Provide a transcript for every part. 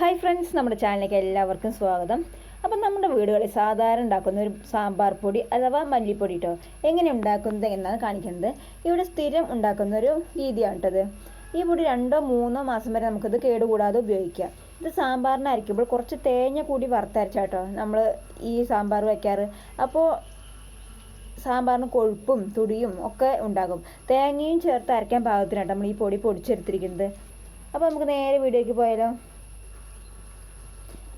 Hi friends നമ്മുടെ ചാനലിലേക്ക് എല്ലാവർക്കും സ്വാഗതം. അപ്പം നമ്മുടെ വീടുകളിൽ സാധാരണ ഉണ്ടാക്കുന്ന ഒരു സാമ്പാർ പൊടി അഥവാ മല്ലിപ്പൊടി കേട്ടോ എങ്ങനെ ഉണ്ടാക്കുന്നത് എന്നാണ് കാണിക്കുന്നത്. ഇവിടെ സ്ഥിരം ഉണ്ടാക്കുന്ന ഒരു രീതിയാണ് കേട്ടത് ഈ പൊടി രണ്ടോ മൂന്നോ മാസം വരെ നമുക്കിത് കേടുകൂടാതെ ഉപയോഗിക്കാം. ഇത് സാമ്പാറിന് അരയ്ക്കുമ്പോൾ കുറച്ച് തേങ്ങ കൂടി വറുത്തരച്ചാട്ടോ നമ്മൾ ഈ സാമ്പാർ വയ്ക്കാറ് അപ്പോൾ സാമ്പാറിന് കൊഴുപ്പും തുടിയും ഒക്കെ ഉണ്ടാകും. തേങ്ങയും ചേർത്ത് അരയ്ക്കാൻ പാകത്തിനാട്ടോ നമ്മൾ ഈ പൊടി പൊടിച്ചെടുത്തിരിക്കുന്നത്. അപ്പോൾ നമുക്ക് നേരെ വീഡിയോയ്ക്ക് പോയാലോ?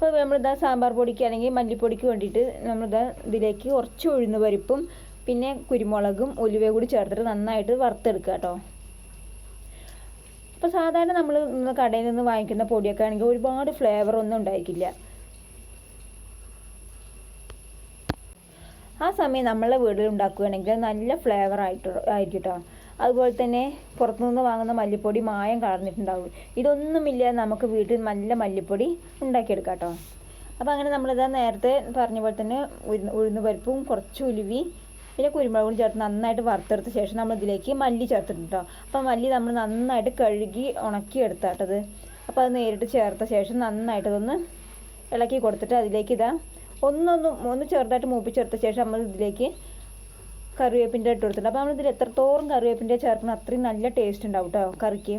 അപ്പോൾ നമ്മളിതാ സാമ്പാർ പൊടിക്ക് അല്ലെങ്കിൽ മല്ലിപ്പൊടിക്ക് വേണ്ടിയിട്ട് നമ്മളിതാ ഇതിലേക്ക് കുറച്ച് ഉഴുന്ന് പരിപ്പും പിന്നെ കുരുമുളകും ഉലുവയും കൂടി ചേർത്തിട്ട് നന്നായിട്ട് വറുത്തെടുക്കുക കേട്ടോ. അപ്പോൾ സാധാരണ നമ്മൾ കടയിൽ നിന്ന് വാങ്ങിക്കുന്ന പൊടിയൊക്കെ ആണെങ്കിൽ ഒരുപാട് ഫ്ലേവർ ഒന്നും ഉണ്ടായിരിക്കില്ല ആ സമയം നമ്മളെ വീട്ടിൽ ഉണ്ടാക്കുകയാണെങ്കിൽ നല്ല ഫ്ലേവർ ആയിട്ട് ആയിരിക്കും കേട്ടോ. അതുപോലെ തന്നെ പുറത്തുനിന്ന് വാങ്ങുന്ന മല്ലിപ്പൊടി മായം കളർന്നിട്ടുണ്ടാവും. ഇതൊന്നുമില്ല നമുക്ക് വീട്ടിൽ നല്ല മല്ലിപ്പൊടി ഉണ്ടാക്കിയെടുക്കാം കേട്ടോ. അപ്പോൾ അങ്ങനെ നമ്മളിതാ നേരത്തെ പറഞ്ഞ പോലെ തന്നെ ഉഴുന്ന് പരിപ്പും കുറച്ച് ഉലുവി പിന്നെ കുരുമുളകും ചേർത്ത് നന്നായിട്ട് വറുത്തെടുത്ത ശേഷം നമ്മൾ ഇതിലേക്ക് മല്ലി ചേർത്തിട്ടുണ്ട് കേട്ടോ. അപ്പോൾ മല്ലി നമ്മൾ നന്നായിട്ട് കഴുകി ഉണക്കി എടുത്താട്ടത് അപ്പോൾ അത് നേരിട്ട് ചേർത്ത ശേഷം നന്നായിട്ട് ഇതൊന്ന് ഇളക്കി കൊടുത്തിട്ട് അതിലേക്ക് ഇതാ ഒന്നൊന്ന് ഒന്ന് ചെറുതായിട്ട് മൂപ്പിച്ചെടുത്ത ശേഷം നമ്മൾ ഇതിലേക്ക് കറിവേപ്പിന്റെ ഇട്ട് കൊടുത്തിട്ടുണ്ട്. അപ്പോൾ നമ്മളിതിൽ എത്രത്തോളം കറിവേപ്പിന്റെ ചേർക്കണം അത്രയും നല്ല ടേസ്റ്റ് ഉണ്ടാവും കേട്ടോ കറിക്ക്.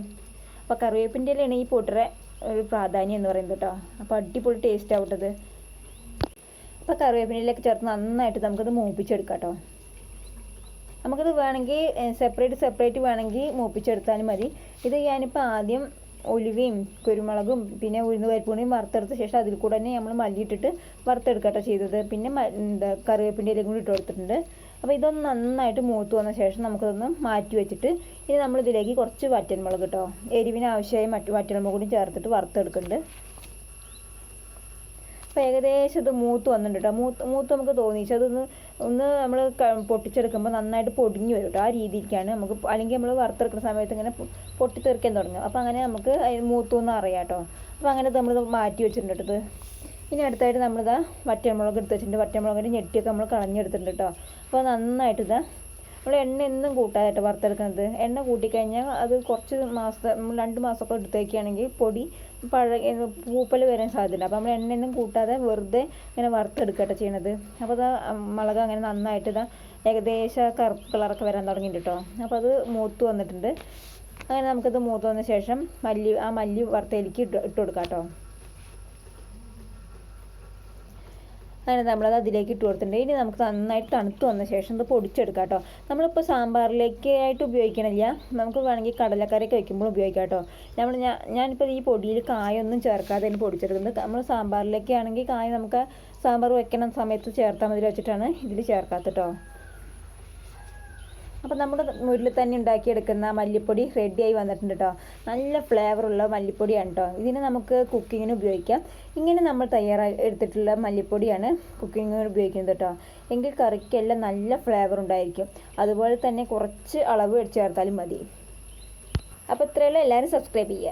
അപ്പോൾ കറിവേപ്പിന്റെയിലാണ് ഈ പൊട്ടറെ ഒരു പ്രാധാന്യം എന്ന് പറയുന്നത് കേട്ടോ അപ്പോൾ അടിപൊളി ടേസ്റ്റ് ആവട്ടത് അപ്പോൾ കറിവേപ്പിന്റെയിലേക്ക് ചേർത്ത് നന്നായിട്ട് നമുക്കത് മൂപ്പിച്ചെടുക്കാം കേട്ടോ നമുക്കത് വേണമെങ്കിൽ സെപ്പറേറ്റ് സെപ്പറേറ്റ് വേണമെങ്കിൽ മൂപ്പിച്ചെടുത്താലും മതി. ഇത് ഞാനിപ്പോൾ ആദ്യം ഒലിവയും കുരുമുളകും പിന്നെ ഉഴുന്ന് പരിപ്പൂണിയും വറുത്തെടുത്ത ശേഷം അതിൽ കൂടെ തന്നെ നമ്മൾ മല്ലിയിട്ടിട്ട് വറുത്തെടുക്കട്ടോ ചെയ്തത്. പിന്നെ എന്താ കറിവേപ്പിന്റെ ഇലയും കൂടി ഇട്ട് കൊടുത്തിട്ടുണ്ട്. അപ്പോൾ ഇതൊന്ന് നന്നായിട്ട് മൂത്ത് വന്ന ശേഷം നമുക്കിതൊന്ന് മാറ്റി വെച്ചിട്ട് ഇനി നമ്മൾ ഇതിലേക്ക് കുറച്ച് വറ്റൽമുളക് കേട്ടോ എരിവിന് ആവശ്യമായ മറ്റു വറ്റൽമുളക് കൂടി ചേർത്തിട്ട് വറുത്തെടുക്കുന്നുണ്ട്. അപ്പോൾ ഏകദേശം ഇത് മൂത്ത് വന്നിട്ടുണ്ട് കേട്ടോ മൂത്ത് മൂത്ത് നമുക്ക് തോന്നിച്ചു അതൊന്ന് ഒന്ന് നമ്മൾ പൊട്ടിച്ചെടുക്കുമ്പോൾ നന്നായിട്ട് പൊടിഞ്ഞു വരും കേട്ടോ ആ രീതിക്കാണ് നമുക്ക് അല്ലെങ്കിൽ നമ്മൾ വറുത്തെടുക്കുന്ന സമയത്ത് ഇങ്ങനെ പൊട്ടിത്തെറിക്കാൻ തുടങ്ങും. അപ്പോൾ അങ്ങനെ നമുക്ക് മൂത്തു എന്ന് അറിയാം കേട്ടോ അപ്പോൾ അങ്ങനെ നമ്മൾ മാറ്റി വെച്ചിട്ടുണ്ട് കേട്ടത് ഇനി അടുത്തായിട്ട് നമ്മളിതാ വറ്റമുളക് എടുത്ത് വെച്ചിട്ടുണ്ട്. വറ്റമുളകിന്റെ ഞെട്ടിയൊക്കെ നമ്മൾ കളഞ്ഞെടുത്തിട്ടുണ്ട് കേട്ടോ. അപ്പോൾ നന്നായിട്ട് ഇതാ നമ്മൾ എണ്ണ എന്നും കൂട്ടാതായിട്ട് വറുത്തെടുക്കുന്നത്. എണ്ണ കൂട്ടിക്കഴിഞ്ഞാൽ അത് കുറച്ച് മാസം രണ്ട് മാസമൊക്കെ എടുത്തേക്കുകയാണെങ്കിൽ പൊടി പഴ പൂപ്പൽ വരാൻ സാധ്യതയുണ്ട്. അപ്പോൾ നമ്മൾ എണ്ണ എണ്ണയൊന്നും കൂട്ടാതെ വെറുതെ ഇങ്ങനെ വറുത്തെടുക്കട്ടെ ചെയ്യണത്. അപ്പോൾ അത് മുളക് അങ്ങനെ നന്നായിട്ട് ഇതാ ഏകദേശം കറുപ്പ് കളറൊക്കെ വരാൻ തുടങ്ങിയിട്ടുണ്ട് കേട്ടോ. അപ്പോൾ അത് മൂത്ത് വന്നിട്ടുണ്ട്. അങ്ങനെ നമുക്കത് മൂത്ത് വന്ന ശേഷം മല്ലി ആ മല്ലി വറുത്തയിലേക്ക് ഇട്ട് ഇട്ട് കൊടുക്കാം കേട്ടോ അങ്ങനെ നമ്മളത് അതിലേക്ക് ഇട്ട് കൊടുത്തിട്ടുണ്ട്. ഇനി നമുക്ക് നന്നായിട്ട് തണുത്ത് വന്ന ശേഷം ഇത് പൊടിച്ചെടുക്കാം കേട്ടോ. നമ്മളിപ്പോൾ സാമ്പാറിലേക്ക് ആയിട്ട് ഉപയോഗിക്കണില്ല. നമുക്ക് വേണമെങ്കിൽ കടലക്കറിയൊക്കെ വയ്ക്കുമ്പോൾ ഉപയോഗിക്കാം കേട്ടോ. നമ്മൾ ഞാൻ ഞാനിപ്പോൾ ഈ പൊടിയിൽ കായൊന്നും ചേർക്കാതെ തന്നെ പൊടിച്ചെടുക്കുന്നത് നമ്മൾ സാമ്പാറിലേക്ക് ആണെങ്കിൽ കായ നമുക്ക് സാമ്പാർ വെക്കണ സമയത്ത് ചേർത്താൽ മതി വെച്ചിട്ടാണ് ഇതിൽ ചേർക്കാത്ത കേട്ടോ. അപ്പോൾ നമ്മൾ വീട്ടിൽ തന്നെ ഉണ്ടാക്കിയെടുക്കുന്ന മല്ലിപ്പൊടി റെഡിയായി വന്നിട്ടുണ്ട് കേട്ടോ നല്ല ഫ്ലേവറുള്ള മല്ലിപ്പൊടിയാണ് കേട്ടോ ഇതിനെ നമുക്ക് കുക്കിങ്ങിന് ഉപയോഗിക്കാം. ഇങ്ങനെ നമ്മൾ തയ്യാറായി എടുത്തിട്ടുള്ള മല്ലിപ്പൊടിയാണ് കുക്കിങ്ങിന് ഉപയോഗിക്കുന്നത് കേട്ടോ എങ്കിൽ കറിക്കെല്ലാം നല്ല ഫ്ലേവർ ഉണ്ടായിരിക്കും. അതുപോലെ തന്നെ കുറച്ച് അളവ് ചേർത്താലും മതി. അപ്പോൾ ഇത്രയുള്ള എല്ലാവരും സബ്സ്ക്രൈബ് ചെയ്യുക.